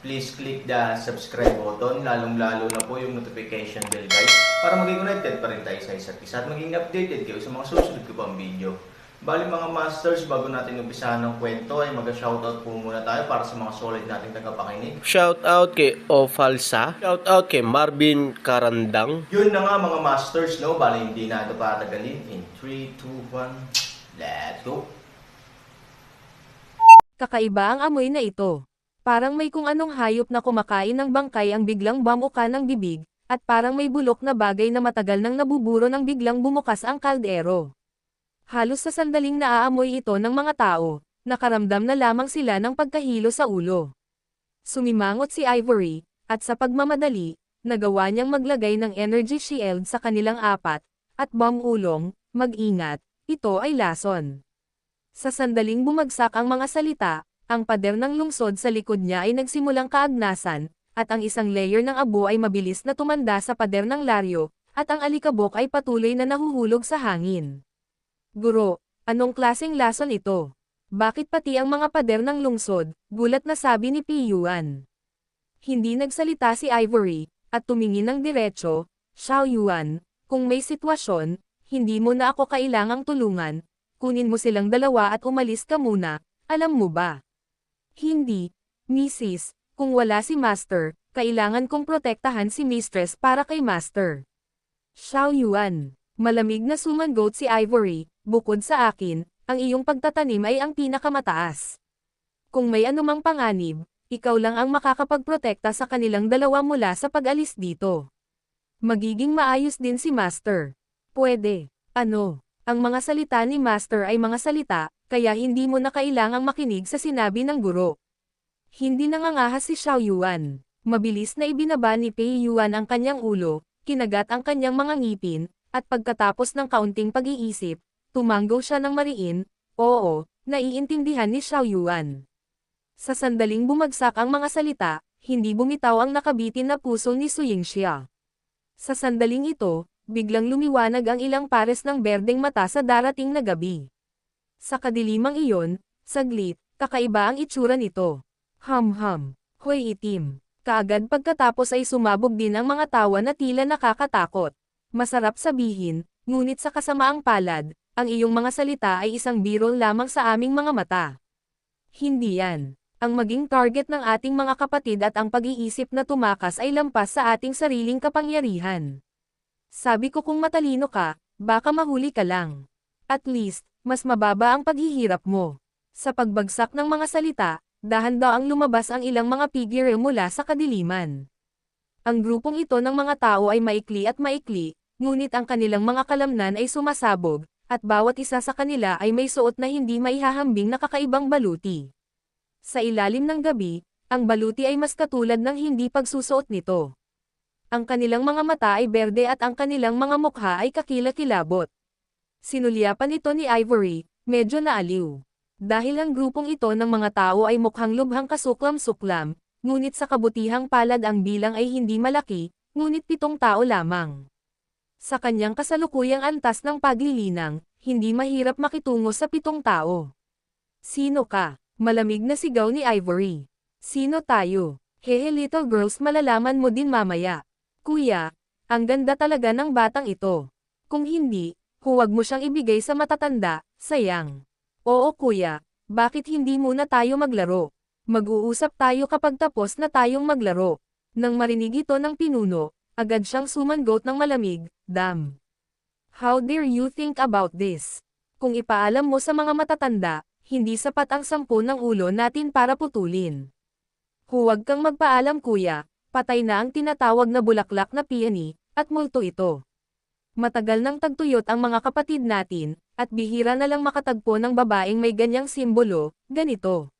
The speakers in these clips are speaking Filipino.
please click the subscribe button, lalong-lalo na po yung notification bell guys, para maging connected pa rin tayo sa isa't isa at maging updated kayo sa mga susunod ko pang video. Bali mga masters, bago natin umpisahan ng kwento ay mag-shoutout po muna tayo para sa mga solid nating tagapakinig. Shout out kay Ofalsa. Shout out kay Marvin Karandang. Yun na nga mga masters, no? Bali hindi na ito patagalin. In 3, 2, 1, let's go! Kakaiba ang amoy na ito. Parang may kung anong hayop na kumakain ng bangkay ang biglang bamuka ng bibig, at parang may bulok na bagay na matagal nang nabuburo nang biglang bumukas ang kaldero. Halos sa sandaling naaamoy ito ng mga tao, nakaramdam na lamang sila ng pagkahilo sa ulo. Sumimangot si Ivory, at sa pagmamadali, nagawa niyang maglagay ng energy shield sa kanilang apat, at bomb ulong, mag-ingat, ito ay lason. Sa sandaling bumagsak ang mga salita, ang pader ng lungsod sa likod niya ay nagsimulang kaagnasan, at ang isang layer ng abo ay mabilis na tumanda sa pader ng laryo, at ang alikabok ay patuloy na nahuhulog sa hangin. Guro, anong klaseng lason ito? Bakit pati ang mga pader ng lungsod, gulat na sabi ni Piyuan. Hindi nagsalita si Ivory, at tumingin ng diretso, Xiao Yuan, kung may sitwasyon, hindi mo na ako kailangang tulungan, kunin mo silang dalawa at umalis ka muna, alam mo ba? Hindi, Mrs., kung wala si Master, kailangan kong protektahan si Mistress para kay Master. Xiao Yuan, malamig na sumangot si Ivory, bukod sa akin, ang iyong pagtatanim ay ang pinakamataas. Kung may anumang panganib, ikaw lang ang makakapagprotekta sa kanilang dalawa mula sa pag-alis dito. Magiging maayos din si Master. Pwede. Ano? Ang mga salita ni Master ay mga salita, kaya hindi mo na kailangang makinig sa sinabi ng guro. Hindi nangangahas si Xiao Yuan. Mabilis na ibinaba ni Pei Yuan ang kanyang ulo, kinagat ang kanyang mga ngipin, at pagkatapos ng kaunting pag-iisip, tumanggo siya ng mariin, oo, naiintindihan ni Xiao Yuan. Sa sandaling bumagsak ang mga salita, hindi bumitaw ang nakabitin na puso ni Su Yingxia. Sa sandaling ito, biglang lumiwanag ang ilang pares ng berdeng mata sa darating na gabi. Sa kadilimang iyon, saglit, kakaiba ang itsura nito. Ham-ham, hoy itim. Kaagad pagkatapos ay sumabog din ang mga tawa na tila nakakatakot. Masarap sabihin, ngunit sa kasamaang palad, ang iyong mga salita ay isang biro lamang sa aming mga mata. Hindi yan. Ang maging target ng ating mga kapatid at ang pag-iisip na tumakas ay lampas sa ating sariling kapangyarihan. Sabi ko kung matalino ka, baka mahuli ka lang. At least, mas mababa ang paghihirap mo. Sa pagbagsak ng mga salita, dahan-daang lumabas ang ilang mga figure mula sa kadiliman. Ang grupong ito ng mga tao ay maikli at maikli, ngunit ang kanilang mga kalamnan ay sumasabog, at bawat isa sa kanila ay may suot na hindi maihahambing na kakaibang baluti. Sa ilalim ng gabi, ang baluti ay mas katulad ng hindi pagsusuot nito. Ang kanilang mga mata ay berde at ang kanilang mga mukha ay kakilakilabot. Sinulyapan ito ni Ivory, medyo naaliw. Dahil ang grupong ito ng mga tao ay mukhang lubhang kasuklam-suklam, ngunit sa kabutihang palad ang bilang ay hindi malaki, ngunit pitong tao lamang. Sa kanyang kasalukuyang antas ng paglilinang, hindi mahirap makitungo sa pitong tao. Sino ka? Malamig na sigaw ni Ivory. Sino tayo? Hehe little girls malalaman mo din mamaya. Kuya, ang ganda talaga ng batang ito. Kung hindi, huwag mo siyang ibigay sa matatanda, sayang. Oo kuya, bakit hindi muna tayo maglaro? Mag-uusap tayo kapag tapos na tayong maglaro. Nang marinig ito ng pinuno, agad siyang sumangot ng malamig, Dam. How dare you think about this? Kung ipaalam mo sa mga matatanda, hindi sapat ang sampu ng ulo natin para putulin. Huwag kang magpaalam kuya, patay na ang tinatawag na bulaklak na peony, at multo ito. Matagal nang tagtuyot ang mga kapatid natin, at bihira na lang makatagpo ng babaeng may ganyang simbolo, ganito.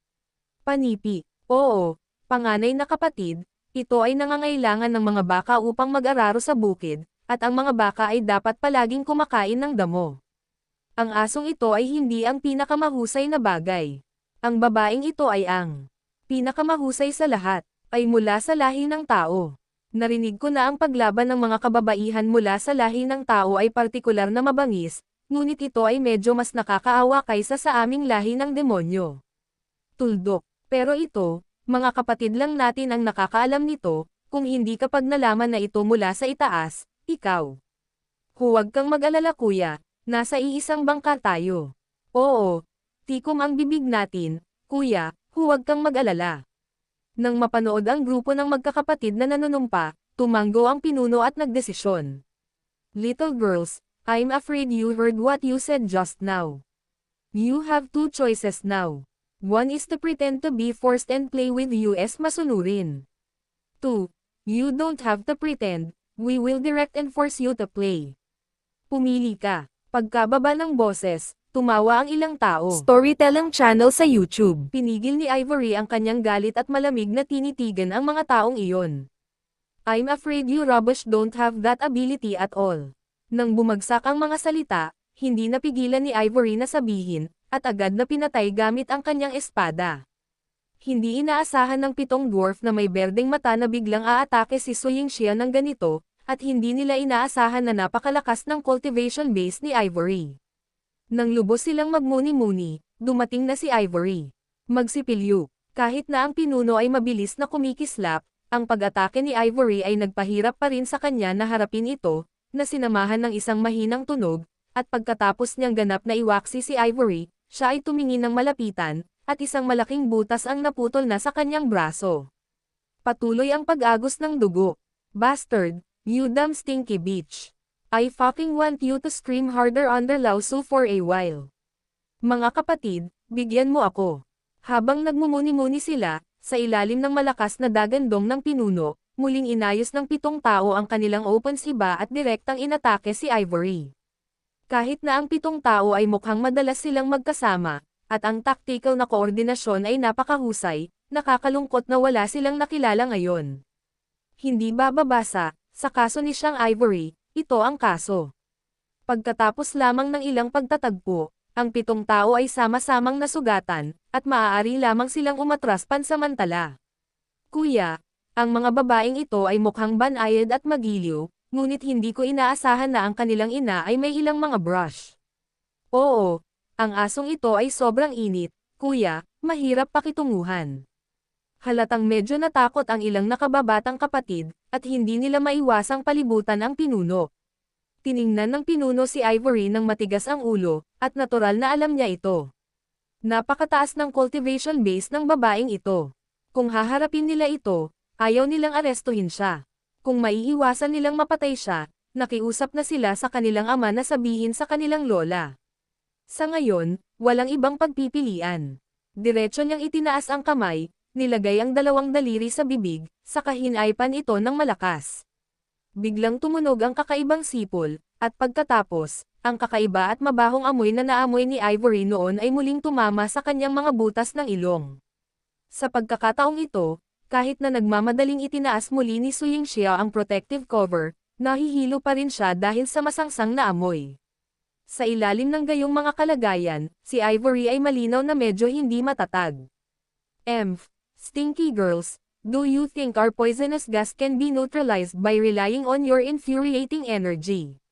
Panipi, oo, panganay na kapatid, Ito ay nangangailangan ng mga baka upang mag-araro sa bukid, at ang mga baka ay dapat palaging kumakain ng damo. Ang asong ito ay hindi ang pinakamahusay na bagay. Ang babaeng ito ay ang pinakamahusay sa lahat, ay mula sa lahi ng tao. Narinig ko na ang paglaban ng mga kababaihan mula sa lahi ng tao ay partikular na mabangis, ngunit ito ay medyo mas nakakaawa kaysa sa aming lahi ng demonyo. Tuldok. Pero ito, mga kapatid lang natin ang nakakaalam nito, kung hindi kapag nalaman na ito mula sa itaas, ikaw. Huwag kang mag-alala kuya, nasa iisang bangka tayo. Oo, tikom ang bibig natin, kuya, huwag kang mag-alala. Nang mapanood ang grupo ng magkakapatid na nanunumpa, tumanggo ang pinuno at nagdesisyon. Little girls, I'm afraid you heard what you said just now. You have two choices now. One is to pretend to be forced and play with US masunurin. 2. You don't have to pretend, we will direct and force you to play. Pumili ka. Pagkababa ng boses, tumawa ang ilang tao. Storytelling channel sa YouTube. Pinigil ni Ivory ang kanyang galit at malamig na tinitigan ang mga taong iyon. I'm afraid you rubbish don't have that ability at all. Nang bumagsak ang mga salita, hindi napigilan ni Ivory na sabihin, at agad na pinatay gamit ang kanyang espada. Hindi inaasahan ng pitong dwarf na may berdeng mata na biglang aatake si Suying Xia ng ganito, at hindi nila inaasahan na napakalakas ng cultivation base ni Ivory. Nang lubos silang magmuni-muni, dumating na si Ivory. Magsipilyo. Kahit na ang pinuno ay mabilis na kumikislap, ang pag-atake ni Ivory ay nagpahirap pa rin sa kanya na harapin ito, na sinamahan ng isang mahinang tunog, at pagkatapos niyang ganap na iwaksi si Ivory, siya ay tumingin ng malapitan, at isang malaking butas ang naputol na sa kanyang braso. Patuloy ang pag-agos ng dugo. Bastard, you damn stinky bitch. I fucking want you to scream harder under Lausu for a while. Mga kapatid, bigyan mo ako. Habang nagmumuni-muni sila, sa ilalim ng malakas na dagandong ng pinuno, muling inayos ng pitong tao ang kanilang open siba at direktang inatake si Ivory. Kahit na ang pitong tao ay mukhang madalas silang magkasama, at ang tactical na koordinasyon ay napakahusay, nakakalungkot na wala silang nakilala ngayon. Hindi bababasa, sa kaso ni Siyang Ivory, ito ang kaso. Pagkatapos lamang ng ilang pagtatagpo, ang pitong tao ay sama-samang nasugatan, at maaari lamang silang umatras pansamantala. Kuya, ang mga babaeng ito ay mukhang banayad at magiliw, ngunit hindi ko inaasahan na ang kanilang ina ay may ilang mga brush. Oo, ang asong ito ay sobrang init, kuya, mahirap pakitunguhan. Halatang medyo natakot ang ilang nakababatang kapatid, at hindi nila maiwasang palibutan ang pinuno. Tiningnan ng pinuno si Ivory ng matigas ang ulo, at natural na alam niya ito. Napakataas ng cultivation base ng babaeng ito. Kung haharapin nila ito, ayaw nilang arestuhin siya. Kung maiiwasan nilang mapatay siya, nakiusap na sila sa kanilang ama na sabihin sa kanilang lola. Sa ngayon, walang ibang pagpipilian. Diretso niyang itinaas ang kamay, nilagay ang dalawang daliri sa bibig, sa kahinaypan ito ng malakas. Biglang tumunog ang kakaibang sipol, at pagkatapos, ang kakaiba at mabahong amoy na naamoy ni Ivory noon ay muling tumama sa kanyang mga butas ng ilong. Sa pagkakataong ito, kahit na nagmamadaling itinaas muli ni Suying Xia ang protective cover, nahihilo pa rin siya dahil sa masangsang na amoy. Sa ilalim ng gayong mga kalagayan, si Ivory ay malinaw na medyo hindi matatag. Emph, stinky girls, do you think our poisonous gas can be neutralized by relying on your infuriating energy?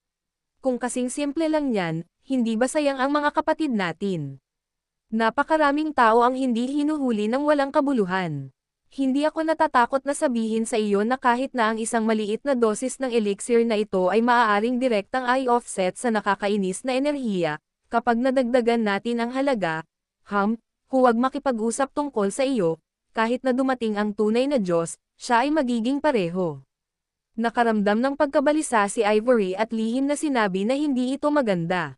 Kung kasing simple lang yan, hindi ba sayang ang mga kapatid natin? Napakaraming tao ang hindi hinuhuli ng walang kabuluhan. Hindi ako natatakot na sabihin sa iyo na kahit na ang isang maliit na dosis ng elixir na ito ay maaaring direktang i-offset sa nakakainis na enerhiya, kapag nadagdagan natin ang halaga, hum, huwag makipag-usap tungkol sa iyo, kahit na dumating ang tunay na Diyos, siya ay magiging pareho. Nakaramdam ng pagkabalisa si Ivory at lihim na sinabi na hindi ito maganda.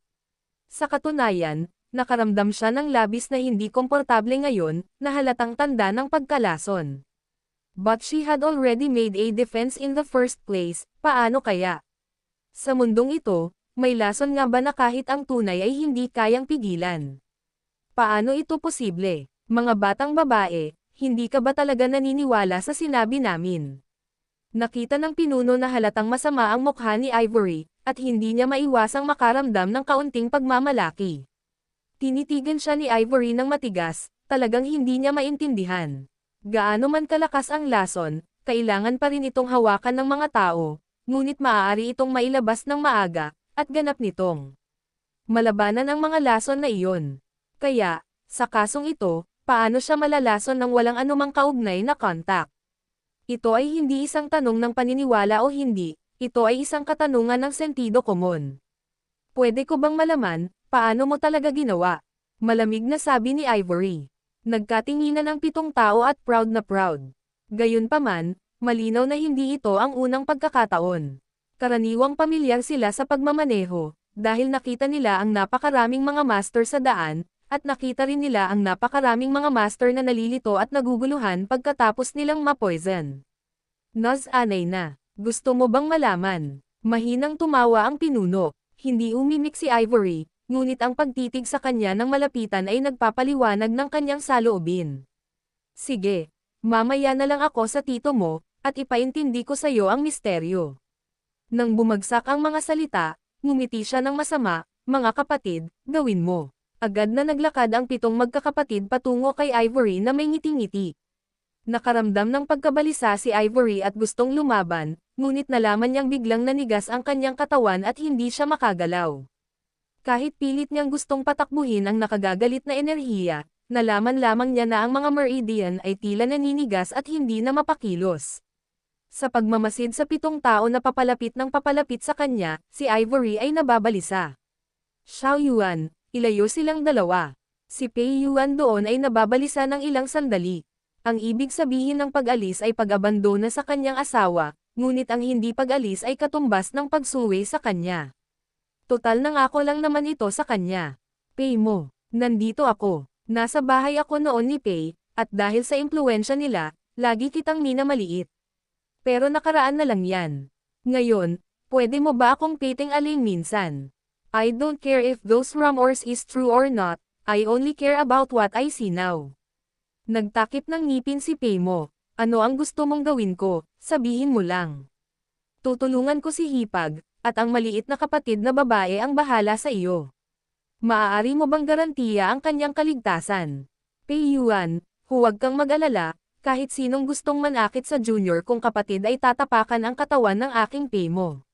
Sa katunayan, nakaramdam siya ng labis na hindi komportable ngayon, na halatang tanda ng pagkalason. But she had already made a defense in the first place, paano kaya? Sa mundong ito, may lason nga ba na kahit ang tunay ay hindi kayang pigilan? Paano ito posible? Mga batang babae, hindi ka ba talaga naniniwala sa sinabi namin? Nakita ng pinuno na halatang masama ang mukha ni Ivory, at hindi niya maiwasang makaramdam ng kaunting pagmamalaki. Tinitigan siya ni Ivory ng matigas, talagang hindi niya maintindihan. Gaano man kalakas ang lason, kailangan pa rin itong hawakan ng mga tao, ngunit maaari itong mailabas ng maaga, at ganap nitong malabanan ang mga lason na iyon. Kaya, sa kasong ito, paano siya malalason ng walang anumang kaugnay na kontak? Ito ay hindi isang tanong ng paniniwala o hindi, ito ay isang katanungan ng sentido komon. Pwede ko bang malaman, paano mo talaga ginawa? Malamig na sabi ni Ivory. Nagkatinginan ang pitong tao at proud na proud. Gayunpaman, malinaw na hindi ito ang unang pagkakataon. Karaniwang pamilyar sila sa pagmamaneho, dahil nakita nila ang napakaraming mga master sa daan, at nakita rin nila ang napakaraming mga master na nalilito at naguguluhan pagkatapos nilang mapoison. Naz anay na, gusto mo bang malaman? Mahinang tumawa ang pinuno, hindi umimik si Ivory, ngunit ang pagtitig sa kanya ng malapitan ay nagpapaliwanag ng kanyang saloobin. Sige, mamaya na lang ako sa tito mo, at ipaintindi ko sa iyo ang misteryo. Nang bumagsak ang mga salita, ngumiti siya ng masama, mga kapatid, gawin mo. Agad na naglakad ang pitong magkakapatid patungo kay Ivory na may ngiti-ngiti. Nakaramdam ng pagkabalisa si Ivory at gustong lumaban, ngunit nalaman niyang biglang nanigas ang kanyang katawan at hindi siya makagalaw. Kahit pilit niyang gustong patakbuhin ang nakagagalit na enerhiya, nalaman lamang niya na ang mga meridian ay tila naninigas at hindi na mapakilos. Sa pagmamasid sa pitong tao na papalapit ng papalapit sa kanya, si Ivory ay nababalisa. Xiao Yuan, Ilayo silang dalawa. Si Pei Yuan doon ay nababalisa ng ilang sandali. Ang ibig sabihin ng pag-alis ay pag-abandona sa kanyang asawa, ngunit ang hindi pag-alis ay katumbas ng pagsuwi sa kanya. Total nang ako lang naman ito sa kanya. Pei mo, nandito ako. Nasa bahay ako noon ni Pei, at dahil sa impluensya nila, lagi kitang minamaliit. Pero nakaraan na lang yan. Ngayon, pwede mo ba akong piting aling minsan? I don't care if those rumors is true or not, I only care about what I see now. Nagtakip ng ngipin si Pemo, ano ang gusto mong gawin ko, sabihin mo lang. Tutulungan ko si Hipag, at ang maliit na kapatid na babae ang bahala sa iyo. Maaari mo bang garantiya ang kanyang kaligtasan? Pei Yuan, huwag kang mag-alala, kahit sinong gustong manakit sa junior kung kapatid ay tatapakan ang katawan ng aking Pemo.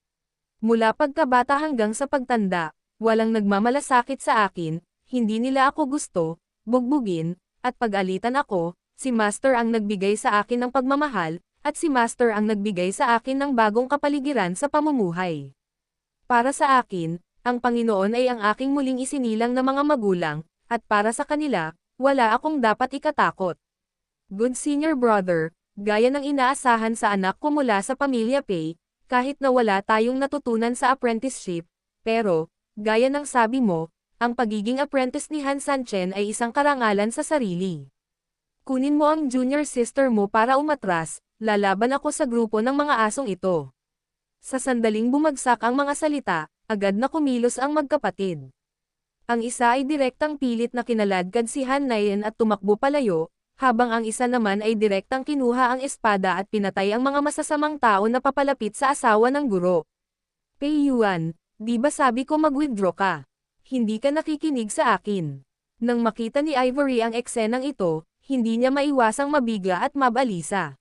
Mula pagkabata hanggang sa pagtanda, walang nagmamalasakit sa akin, hindi nila ako gusto, bugbugin, at pag-alitan ako, si Master ang nagbigay sa akin ng pagmamahal, at si Master ang nagbigay sa akin ng bagong kapaligiran sa pamumuhay. Para sa akin, ang Panginoon ay ang aking muling isinilang na mga magulang, at para sa kanila, wala akong dapat ikatakot. Good senior brother, gaya ng inaasahan sa anak ko mula sa pamilya Pei, kahit na wala tayong natutunan sa apprenticeship, pero, gaya ng sabi mo, ang pagiging apprentice ni Han Sanchen ay isang karangalan sa sarili. Kunin mo ang junior sister mo para umatras, lalaban ako sa grupo ng mga asong ito. Sa sandaling bumagsak ang mga salita, agad na kumilos ang magkapatid. Ang isa ay direktang pilit na kinaladkad si Han Nayen at tumakbo palayo, habang ang isa naman ay direktang kinuha ang espada at pinatay ang mga masasamang tao na papalapit sa asawa ng guro. Pei Yuan, di ba sabi ko mag-withdraw ka? Hindi ka nakikinig sa akin. Nang makita ni Ivory ang eksenang ito, hindi niya maiwasang mabigla at mabalisa.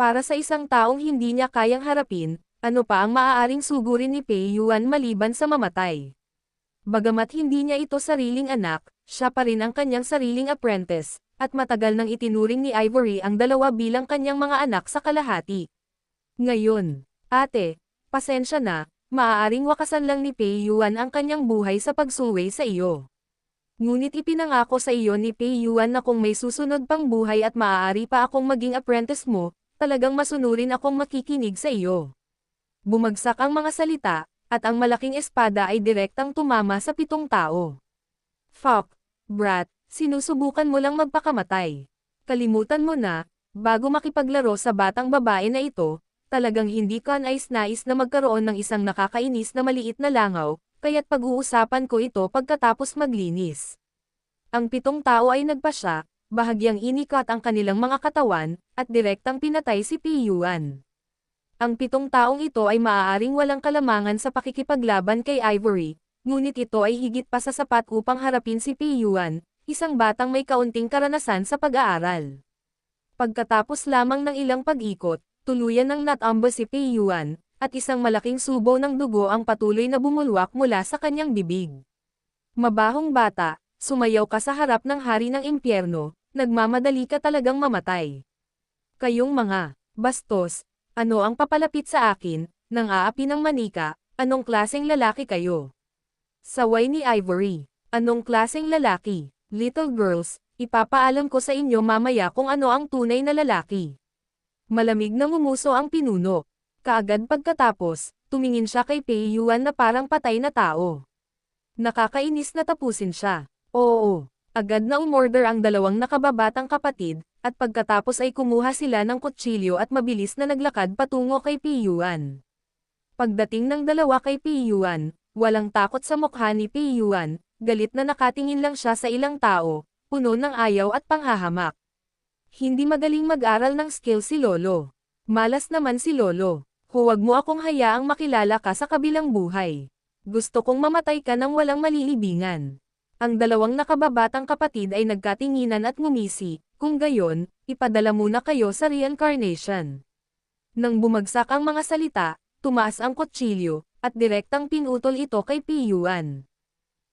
Para sa isang taong hindi niya kayang harapin, ano pa ang maaaring sugurin ni Pei Yuan maliban sa mamatay? Bagamat hindi niya ito sariling anak, siya pa rin ang kanyang sariling apprentice, at matagal nang itinuring ni Ivory ang dalawa bilang kanyang mga anak sa kalahati. Ngayon, ate, pasensya na, maaaring wakasan lang ni Pei Yuan ang kanyang buhay sa pagsuway sa iyo. Ngunit ipinangako sa iyo ni Pei Yuan na kung may susunod pang buhay at maaari pa akong maging apprentice mo, talagang masunurin akong makikinig sa iyo. Bumagsak ang mga salita, at ang malaking espada ay direktang tumama sa pitong tao. Fuck, brat, Sinusubukan mo lang magpakamatay. Kalimutan mo na, bago makipaglaro sa batang babae na ito, talagang hindi ka nais-nais na magkaroon ng isang nakakainis na maliit na langaw, kaya't pag-uusapan ko ito pagkatapos maglinis. Ang pitong tao ay nagpasya, bahagyang inikot ang kanilang mga katawan, at direktang pinatay si Piyuan. Ang pitong taong ito ay maaaring walang kalamangan sa pakikipaglaban kay Ivory, ngunit ito ay higit pa sa sapat upang harapin si Piyuan, isang batang may kaunting karanasan sa pag-aaral. Pagkatapos lamang ng ilang pag-ikot, tuluyan ng natambo si Piyuan, at isang malaking subo ng dugo ang patuloy na bumulwak mula sa kanyang bibig. Mabahong bata, sumayaw ka sa harap ng hari ng impyerno, nagmamadali ka talagang mamatay. Kayong mga bastos, ano ang papalapit sa akin, nang aapi ng manika, anong klaseng lalaki kayo? Saway ni Ivory, anong klaseng lalaki? Little girls, ipapaalam ko sa inyo mamaya kung ano ang tunay na lalaki. Malamig na ngumuso ang pinuno. Kaagad pagkatapos, tumingin siya kay Pei Yuan na parang patay na tao. Nakakainis na tapusin siya. Oo, agad na umorder ang dalawang nakababatang kapatid, at pagkatapos ay kumuha sila ng kutsilyo at mabilis na naglakad patungo kay Pei Yuan. Pagdating ng dalawa kay Pei Yuan, walang takot sa mukha ni Pei Yuan, galit na nakatingin lang siya sa ilang tao, puno ng ayaw at panghahamak. Hindi magaling mag-aral ng skill si Lolo. Malas naman si Lolo. Huwag mo akong hayaang makilala ka sa kabilang buhay. Gusto kong mamatay ka ng walang malilibingan. Ang dalawang nakababatang kapatid ay nagkatinginan at ngumisi, kung gayon, ipadala muna kayo sa reincarnation. Nang bumagsak ang mga salita, tumaas ang kutsilyo, at direktang pinutol ito kay Piyuan.